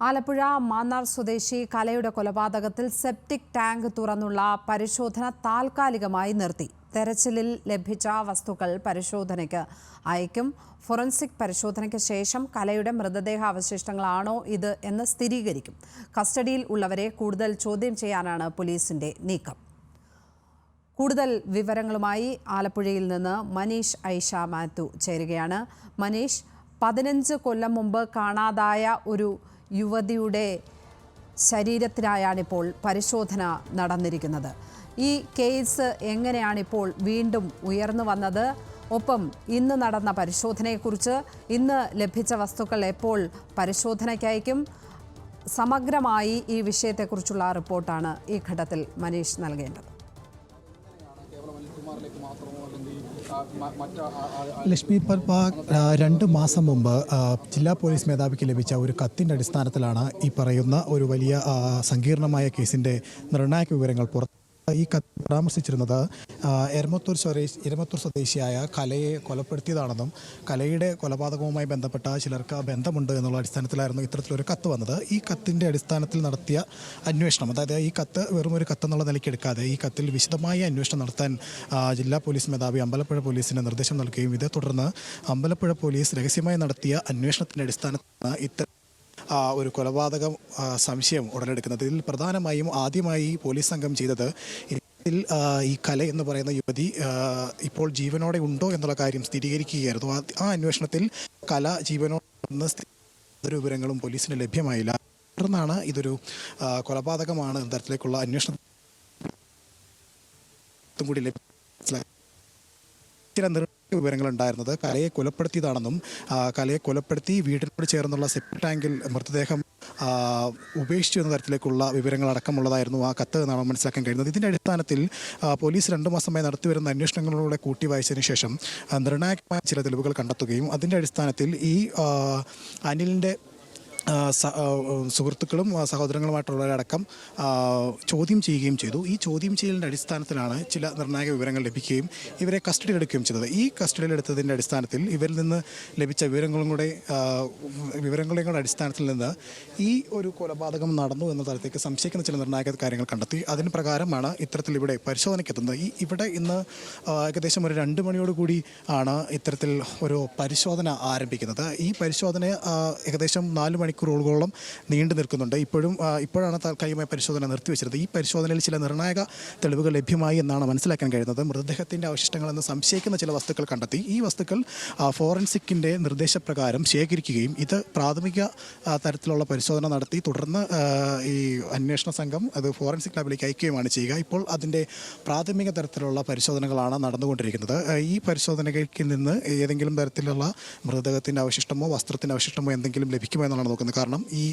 ആലപ്പുഴ മാന്നാർ സ്വദേശി കലയുടെ കൊലപാതകത്തിൽ സെപ്റ്റിക് ടാങ്ക് തുറന്നുള്ള പരിശോധന താൽക്കാലികമായി നിർത്തി. തെരച്ചിലിൽ ലഭിച്ച വസ്തുക്കൾ പരിശോധനയ്ക്ക് അയക്കും. ഫോറൻസിക് പരിശോധനയ്ക്ക് ശേഷം കലയുടെ മൃതദേഹ അവശിഷ്ടങ്ങളാണോ ഇത് എന്ന് സ്ഥിരീകരിക്കും. കസ്റ്റഡിയിൽ ഉള്ളവരെ കൂടുതൽ ചോദ്യം ചെയ്യാനാണ് പോലീസിന്റെ നീക്കം. കൂടുതൽ വിവരങ്ങളുമായി ആലപ്പുഴയിൽ നിന്ന് മനീഷ് ഐഷ മാത്യു ചേരുകയാണ്. മനീഷ് പതിനഞ്ച് കൊല്ലം മുമ്പ് കാണാതായ ഒരു യുവതിയുടെ ശരീരത്തിനായാണിപ്പോൾ പരിശോധന നടന്നിരിക്കുന്നത്. ഈ കേസ് എങ്ങനെയാണിപ്പോൾ വീണ്ടും ഉയർന്നു വന്നത്? ഒപ്പം ഇന്ന് നടന്ന പരിശോധനയെക്കുറിച്ച് ഇന്ന് ലഭിച്ച വസ്തുക്കൾ എപ്പോൾ പരിശോധനയ്ക്കയക്കും സമഗ്രമായി ഈ വിഷയത്തെക്കുറിച്ചുള്ള റിപ്പോർട്ടാണ് ഈ ഘട്ടത്തിൽ മനീഷ് നൽകേണ്ടത്. ലക്ഷ്മി പർപ്പ രണ്ട് മാസം മുമ്പ് ജില്ലാ പോലീസ് മേധാവിക്ക് ലഭിച്ച ഒരു കത്തിന്റെ അടിസ്ഥാനത്തിലാണ് ഈ പറയുന്ന ഒരു വലിയ സങ്കീർണമായ കേസിന്റെ നിർണായക വിവരങ്ങൾ പുറത്ത് ഈ കത്ത് പരാമർശിച്ചിരുന്നത് എരമത്തൂർ സ്വദേശി എരമത്തൂർ സ്വദേശിയായ കലയെ കൊലപ്പെടുത്തിയതാണെന്നും കലയുടെ കൊലപാതകവുമായി ബന്ധപ്പെട്ട ചിലർക്ക് ബന്ധമുണ്ട് എന്നുള്ള അടിസ്ഥാനത്തിലായിരുന്നു ഇത്തരത്തിലൊരു കത്ത് വന്നത്. ഈ കത്തിന്റെ അടിസ്ഥാനത്തിൽ നടത്തിയ അന്വേഷണം അതായത് ഈ കത്ത് വെറും ഒരു കത്ത് എന്നുള്ള നിലയ്ക്ക് എടുക്കാതെ ഈ കത്തിൽ വിശദമായ അന്വേഷണം നടത്താൻ ജില്ലാ പോലീസ് മേധാവി അമ്പലപ്പുഴ പോലീസിന് നിർദ്ദേശം നൽകുകയും ഇതേ തുടർന്ന് അമ്പലപ്പുഴ പോലീസ് രഹസ്യമായി നടത്തിയ അന്വേഷണത്തിന്റെ അടിസ്ഥാനത്തിലാണ് ഇത്തരം ഒരു കൊലപാതകം സംശയം ഉടലെടുക്കുന്നത്. ഇതിൽ പ്രധാനമായും ആദ്യമായി പോലീസ് സംഘം ചെയ്തത് ഈ കല എന്ന് പറയുന്ന യുവതി ഇപ്പോൾ ജീവനോടെ ഉണ്ടോ എന്നുള്ള കാര്യം സ്ഥിരീകരിക്കുകയായിരുന്നു. ആ- അന്വേഷണത്തിൽ കല ജീവനോടെ ഒരു വിവരങ്ങളും പോലീസിന് ലഭ്യമായില്ല. തുടർന്നാണ് ഇതൊരു കൊലപാതകമാണ് എന്ന തരത്തിലേക്കുള്ള അന്വേഷണം കൂടി ലഭ്യ ഉണ്ടായിരുന്നത് കലയെ കൊലപ്പെടുത്തിയതാണെന്നും കലയെ കൊലപ്പെടുത്തി വീടിനോട് ചേർന്നുള്ള സെപ്റ്റ് ടാങ്കിൽ മൃതദേഹം ഉപേക്ഷിച്ചു എന്ന തരത്തിലേക്കുള്ള വിവരങ്ങളടക്കമുള്ളതായിരുന്നു ആ കത്ത് എന്നാണ് മനസ്സിലാക്കാൻ കഴിയുന്നത്. ഇതിന്റെ അടിസ്ഥാനത്തിൽ പോലീസ് രണ്ടു മാസമായി നടത്തിവരുന്ന അന്വേഷണങ്ങളിലൂടെ കൂട്ടി വായിച്ചതിന് ശേഷം നിർണായകമായ ചില തെളിവുകൾ കണ്ടെത്തുകയും അതിന്റെ അടിസ്ഥാനത്തിൽ ഈ അനിലിന്റെ സുഹൃത്തുക്കളും സഹോദരങ്ങളുമായിട്ടുള്ളവരടക്കം ചോദ്യം ചെയ്യുകയും ചെയ്തു. ഈ ചോദ്യം ചെയ്യലിന്റെ അടിസ്ഥാനത്തിലാണ് ചില നിർണായക വിവരങ്ങൾ ലഭിക്കുകയും ഇവരെ കസ്റ്റഡിയിൽ എടുക്കുകയും ചെയ്തത്. ഈ കസ്റ്റഡിയിൽ എടുത്തതിന്റെ അടിസ്ഥാനത്തിൽ ഇവരിൽ നിന്ന് ലഭിച്ച വിവരങ്ങളും കൂടെ വിവരങ്ങളുടെയും കൂടെ അടിസ്ഥാനത്തിൽ നിന്ന് ഈ ഒരു കൊലപാതകം നടന്നു എന്ന തരത്തിലേക്ക് സംശയിക്കുന്ന ചില നിർണായക കാര്യങ്ങൾ കണ്ടെത്തി. അതിന് പ്രകാരമാണ് ഇത്തരത്തിൽ ഇവിടെ പരിശോധനയ്ക്ക് എത്തുന്നത് ഈ ഇവിടെ ഇന്ന് ഏകദേശം ഒരു രണ്ട് മണിയോടുകൂടി ആണ് ഇത്തരത്തിൽ ഒരു പരിശോധന ആരംഭിക്കുന്നത്. ഈ പരിശോധന ഏകദേശം നാല് മണിക്കൂറുകളോളം നീണ്ടു നിൽക്കുന്നുണ്ട്. ഇപ്പോഴും ഇപ്പോഴാണ് താൽക്കാലികമായ പരിശോധന നിർത്തിവെച്ചിരുന്നത്. ഈ പരിശോധനയിൽ ചില നിർണായക തെളിവുകൾ ലഭ്യമായി എന്നാണ് മനസ്സിലാക്കാൻ കഴിയുന്നത്. മൃതദേഹത്തിന്റെ അവശിഷ്ടങ്ങളെന്ന് സംശയിക്കുന്ന ചില വസ്തുക്കൾ കണ്ടെത്തി. ഈ വസ്തുക്കൾ ഫോറൻസിക്കിന്റെ നിർദ്ദേശപ്രകാരം ശേഖരിക്കുകയും ഇത് പ്രാഥമിക തരത്തിലുള്ള പരിശോധന നടത്തി തുടർന്ന് ഈ അന്വേഷണ സംഘം അത് ഫോറൻസിക് ലാബിലേക്ക് അയക്കുകയുമാണ് ചെയ്യുക. ഇപ്പോൾ അതിന്റെ പ്രാഥമിക തരത്തിലുള്ള പരിശോധനകളാണ് നടന്നുകൊണ്ടിരിക്കുന്നത്. ഈ പരിശോധനയ്ക്ക് നിന്ന് ഏതെങ്കിലും തരത്തിലുള്ള മൃതദേഹത്തിന്റെ അവശിഷ്ടമോ വസ്ത്രത്തിന്റെ അവശിഷ്ടമോ എന്തെങ്കിലും ലഭിക്കുമോ എന്നാണ് നോക്കുന്നത്. കാരണം ഈ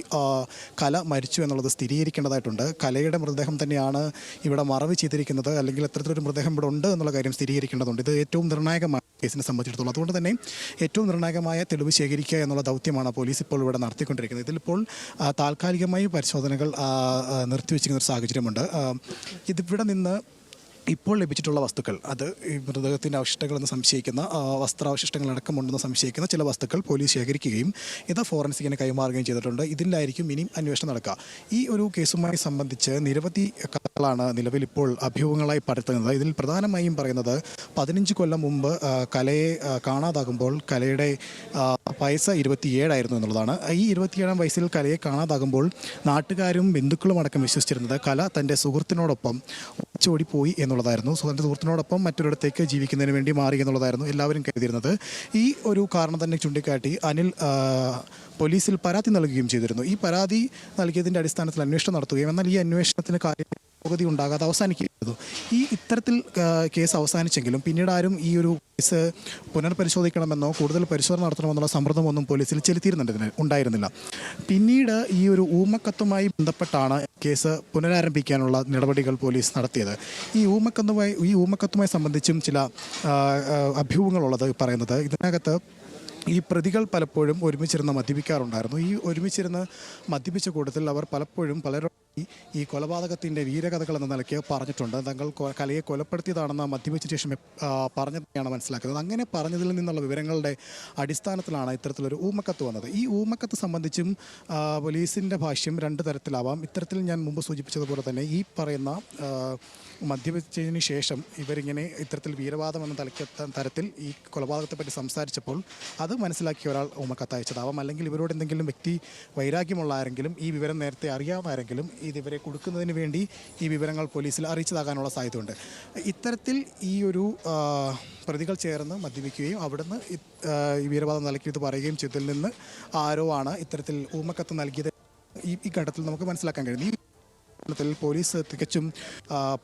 കല മരിച്ചു എന്നുള്ളത് സ്ഥിരീകരിക്കേണ്ടതായിട്ടുണ്ട്. കലയുടെ മൃതദേഹം തന്നെയാണ് ഇവിടെ മറവ് ചെയ്തിരിക്കുന്നത്. അല്ലെങ്കിൽ എത്രത്തിലൊരു മൃതദേഹം ഇവിടെ ഉണ്ട് എന്നുള്ള കാര്യം സ്ഥിരീകരിക്കേണ്ടതുണ്ട്. ഇത് ഏറ്റവും നിർണായകമാണ് കേസിനെ സംബന്ധിച്ചിടത്തോളം. അതുകൊണ്ട് തന്നെ ഏറ്റവും നിർണായകമായ തെളിവ് ശേഖരിക്കുക എന്നുള്ള ദൗത്യമാണ് പോലീസ് ഇപ്പോൾ ഇവിടെ നടത്തിക്കൊണ്ടിരിക്കുന്നത്. ഇതിലിപ്പോൾ താൽക്കാലികമായി പരിശോധനകൾ നിർത്തിവെച്ചിരിക്കുന്ന ഒരു സാഹചര്യമുണ്ട്. ഇതിവിടെ നിന്ന് ഇപ്പോൾ ലഭിച്ചിട്ടുള്ള വസ്തുക്കൾ അത് ഈ മൃതദേഹത്തിന്റെ അവശിഷ്ടങ്ങളെന്ന് സംശയിക്കുന്ന ആ, വസ്ത്രാവശിഷ്ടങ്ങളടക്കമുണ്ടെന്ന് സംശയിക്കുന്ന ചില വസ്തുക്കൾ പോലീസ് ശേഖരിക്കുകയും ഇത് ഫോറൻസിക്കിന് കൈമാറുകയും ചെയ്തിട്ടുണ്ട്. ഇതിലായിരിക്കും ഇനിയും അന്വേഷണം നടക്കുക. ഈ ഒരു കേസുമായി സംബന്ധിച്ച് നിരവധി കഥകളാണ് നിലവിൽ ഇപ്പോൾ അഭ്യൂഹങ്ങളായി പരത്തുന്നത് ഇതിൽ പ്രധാനമായും പറയുന്നത് പതിനഞ്ച് കൊല്ലം മുമ്പ് കലയെ കാണാതാകുമ്പോൾ കലയുടെ വയസ്സ് ഇരുപത്തിയേഴായിരുന്നു എന്നുള്ളതാണ്. ഈ ഇരുപത്തിയേഴാം വയസ്സിൽ കലയെ കാണാതാകുമ്പോൾ നാട്ടുകാരും ബന്ധുക്കളും അടക്കം വിശ്വസിച്ചിരുന്നത് കല തന്റെ സുഹൃത്തിനോടൊപ്പം ചോടിപ്പോയി എന്നുള്ളതായിരുന്നു. തന്റെ സുഹൃത്തിനോടൊപ്പം മറ്റൊരിടത്തേക്ക് ജീവിക്കുന്നതിന് വേണ്ടി മാറി എന്നുള്ളതായിരുന്നു എല്ലാവരും കരുതിയിരുന്നത്. ഈ ഒരു കാരണം തന്നെ ചൂണ്ടിക്കാട്ടി അനിൽ പോലീസിൽ പരാതി നൽകുകയും ചെയ്തിരുന്നു. ഈ പരാതി നൽകിയതിന്റെ അടിസ്ഥാനത്തിൽ അന്വേഷണം നടത്തുകയും എന്നാൽ ഈ അന്വേഷണത്തിന് കാര്യം പുരോഗതി ഉണ്ടാകാതെ അവസാനിക്കുന്നു ഈ ഇത്തരത്തിൽ കേസ് അവസാനിച്ചെങ്കിലും പിന്നീട് ആരും ഈ ഒരു കേസ് പുനർപരിശോധിക്കണമെന്നോ കൂടുതൽ പരിശോധന നടത്തണമെന്നുള്ള സമ്മർദ്ദമൊന്നും പോലീസിൽ ചെലുത്തിയിരുന്നില്ല ഉണ്ടായിരുന്നില്ല. പിന്നീട് ഈ ഒരു ഊമക്കത്തുമായി ബന്ധപ്പെട്ടാണ് കേസ് പുനരാരംഭിക്കാനുള്ള നടപടികൾ പോലീസ് നടത്തിയത്. ഈ ഊമക്കത്തുമായി ഈ ഊമക്കത്തുമായി സംബന്ധിച്ചും ചില അഭ്യൂഹങ്ങളുള്ളത് പറയുന്നത് ഇതിനകത്ത് ഈ പ്രതികൾ പലപ്പോഴും ഒരുമിച്ചിരുന്ന് മദ്യപിക്കാറുണ്ടായിരുന്നു. ഈ ഒരുമിച്ചിരുന്ന് മദ്യപിച്ച കൂട്ടത്തിൽ അവർ പലപ്പോഴും പലരും ഈ- കൊലപാതകത്തിന്റെ വീരകഥകൾ എന്ന നിലയ്ക്ക് പറഞ്ഞിട്ടുണ്ട്. തങ്ങൾ കലയെ കൊലപ്പെടുത്തിയതാണെന്ന് മദ്യപിച്ച ശേഷം പറഞ്ഞതാണ് മനസ്സിലാക്കുന്നത്. അങ്ങനെ പറഞ്ഞതിൽ നിന്നുള്ള വിവരങ്ങളുടെ അടിസ്ഥാനത്തിലാണ് ഇത്തരത്തിലൊരു ഊമക്കത്ത് വന്നത്. ഈ ഊമക്കത്ത് സംബന്ധിച്ചും പോലീസിന്റെ ഭാഷ്യം രണ്ട് തരത്തിലാവാം. ഇത്തരത്തിൽ ഞാൻ മുമ്പ് സൂചിപ്പിച്ചതുപോലെ തന്നെ ഈ പറയുന്ന മദ്യപിച്ചതിന് ശേഷം ഇവരിങ്ങനെ ഇത്തരത്തിൽ വീരവാദം എന്ന തരത്തിൽ ഈ കൊലപാതകത്തെപ്പറ്റി സംസാരിച്ചപ്പോൾ അത് മനസ്സിലാക്കിയ ഒരാൾ ഊമക്കത്ത് അയച്ചതാവാം. അല്ലെങ്കിൽ ഇവരോട് എന്തെങ്കിലും വ്യക്തി വൈരാഗ്യമുള്ള ആരെങ്കിലും ഈ വിവരം നേരത്തെ അറിയാവുന്ന ഇത് ഇവരെ കൊടുക്കുന്നതിന് വേണ്ടി ഈ വിവരങ്ങൾ പോലീസിൽ അറിയിച്ചതാകാനുള്ള സാധ്യതയുണ്ട്. ഇത്തരത്തിൽ ഈ ഒരു പ്രതികൾ ചേർന്ന് മദ്യപിക്കുകയും അവിടുന്ന് ഈ വീരവാദം നൽകിയത് പറയുകയും ചെയ്തതിൽ നിന്ന് ആരോ ആണ് ഇത്തരത്തിൽ ഊമക്കത്ത് നൽകിയത്. ഈ ഘട്ടത്തിൽ നമുക്ക് മനസ്സിലാക്കാൻ കഴിയും ത്തിൽ പോലീസ് തികച്ചും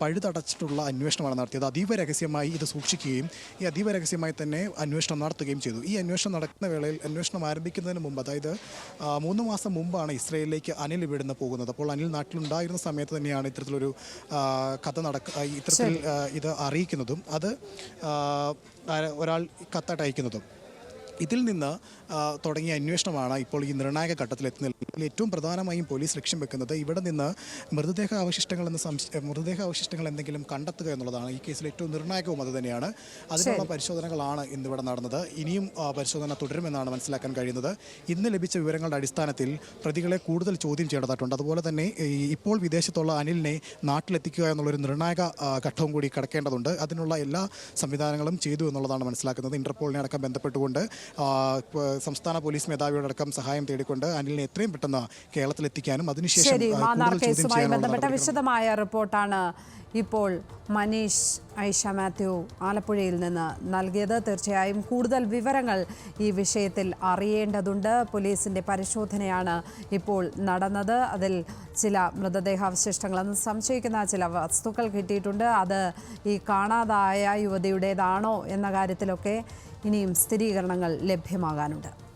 പഴുതടച്ചിട്ടുള്ള അന്വേഷണമാണ് നടത്തിയത്. അതീവ രഹസ്യമായി ഇത് സൂക്ഷിക്കുകയും ഈ അതീവ രഹസ്യമായി തന്നെ അന്വേഷണം നടത്തുകയും ചെയ്തു. ഈ അന്വേഷണം നടക്കുന്ന വേളയിൽ അന്വേഷണം ആരംഭിക്കുന്നതിന് മുമ്പ് അതായത് മൂന്ന് മാസം മുമ്പാണ് ഇസ്രയേലിലേക്ക് അനിൽ ഇവിടുന്ന് പോകുന്നത്. അപ്പോൾ അനിൽ നാട്ടിലുണ്ടായിരുന്ന സമയത്ത് തന്നെയാണ് ഇത്തരത്തിലൊരു കഥ നടക്ക ഇത്തരത്തിൽ ഇത് അറിയിക്കുന്നതും അത് ഒരാൾ കത്തായിട്ട് അയക്കുന്നതും ഇതിൽ നിന്ന് തുടങ്ങിയ അന്വേഷണമാണ് ഇപ്പോൾ ഈ നിർണായക ഘട്ടത്തിൽ നിൽക്കുന്നത് ഏറ്റവും പ്രധാനമായും പോലീസ് ലക്ഷ്യം വെക്കുന്നത് ഇവിടെ നിന്ന് മൃതദേഹ അവശിഷ്ടങ്ങൾ എന്ന് മൃതദേഹ അവശിഷ്ടങ്ങൾ എന്തെങ്കിലും കണ്ടെത്തുക എന്നുള്ളതാണ്. ഈ കേസിൽ ഏറ്റവും നിർണായകവും അത് തന്നെയാണ്. അതിനുള്ള പരിശോധനകളാണ് ഇന്നിവിടെ നടന്നത്. ഇനിയും പരിശോധന തുടരുമെന്നാണ് മനസ്സിലാക്കാൻ കഴിയുന്നത്. ഇന്ന് ലഭിച്ച വിവരങ്ങളുടെ അടിസ്ഥാനത്തിൽ പ്രതികളെ കൂടുതൽ ചോദ്യം ചെയ്യേണ്ടതായിട്ടുണ്ട്. അതുപോലെ തന്നെ ഇപ്പോൾ വിദേശത്തുള്ള അനിലിനെ നാട്ടിലെത്തിക്കുക എന്നുള്ളൊരു നിർണായക ഘട്ടവും കൂടി കടക്കേണ്ടതുണ്ട്. അതിനുള്ള എല്ലാ സംവിധാനങ്ങളും ചെയ്തു എന്നുള്ളതാണ് മനസ്സിലാക്കുന്നത്. ഇന്റർപോളിനെ അടക്കം ബന്ധപ്പെട്ടുകൊണ്ട് സംസ്ഥാന പോലീസ് മേധാവിയോടക്കം സഹായം തേടിക്കൊണ്ട് അനിലിനെ എത്രയും പെട്ടെന്ന് കേരളത്തിലെത്തിക്കാനും അതിനുശേഷം ബന്ധപ്പെട്ട വിശദമായ റിപ്പോർട്ടാണ് ഇപ്പോൾ മനീഷ് ഐഷ മാത്യു ആലപ്പുഴയിൽ നിന്ന് നൽകിയത് തീർച്ചയായും കൂടുതൽ വിവരങ്ങൾ ഈ വിഷയത്തിൽ അറിയേണ്ടതുണ്ട്. പോലീസിന്റെ പരിശോധനയാണ് ഇപ്പോൾ നടന്നത്. അതിൽ ചില മൃതദേഹാവശിഷ്ടങ്ങളെന്ന് സംശയിക്കുന്ന ചില വസ്തുക്കൾ കിട്ടിയിട്ടുണ്ട്. അത് ഈ കാണാതായ യുവതിയുടേതാണോ എന്ന കാര്യത്തിലൊക്കെ ഇനിയും സ്ഥിരീകരണങ്ങൾ ലഭ്യമാകാനുണ്ട്.